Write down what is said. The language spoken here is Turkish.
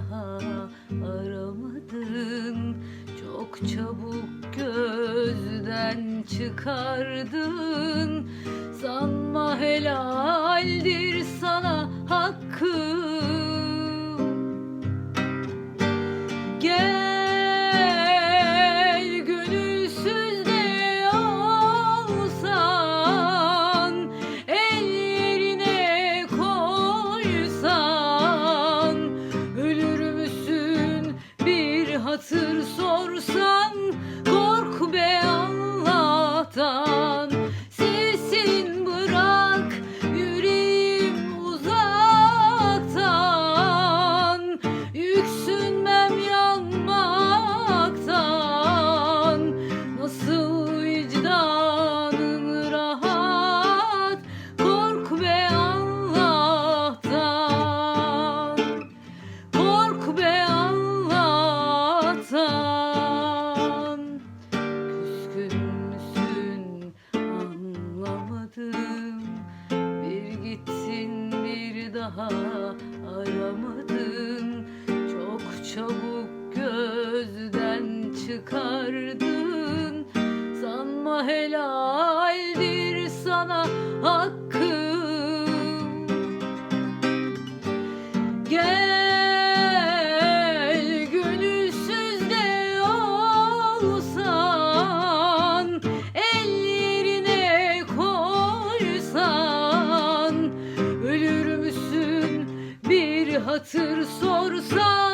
daha aramadın. Çok çabuk gözden çıkardın. Sanma helaldir daha aramadın Çok çabuk gözden çıkardın. Sanma helal hatır sorsa